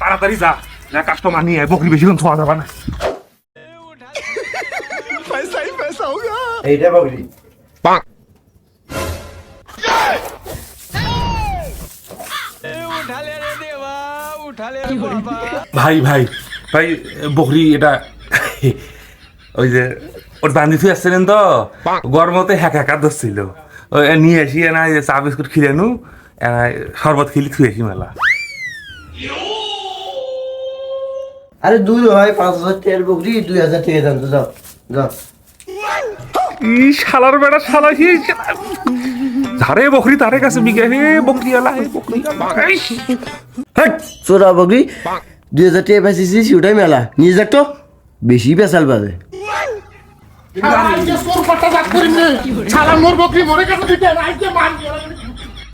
তাড়াতাড়ি যা যা কাস্টমার নিয়ে আয়, বকরি বেশিক্ষণ ছোঁয়া যাবে না এইটা বকরি ভাই ভাই ভাই বকরি এটা ওই যে ওর বান্ধি থুই আসছিলেন তো? গরমতে হ্যাক হ্যাকা ধরছিল। ওই নিয়ে আসি না এই যে চা বিস্কুট খিলে নু। এনা শরবত খিলি আসি মেলা। আরে দুই হয় পাঁচ হাজার টাকার বকরি দুই হাজার টাকা দাম তো যাও যাও। ই শালার বেড়া শালা হি ধারে বকরি তারে কাছে বিকে হে বকরি আলা হে বকরি চোরা বকরি দুই হাজার টাকা বেঁচেছি সেটাই মেলা। নিয়ে যাক তো বেশি বেচাল বাজে। শালা আজকে সোর পাটা বাদ করিম শালা মোর বকরি মরে গেছে দিতে আজকে মান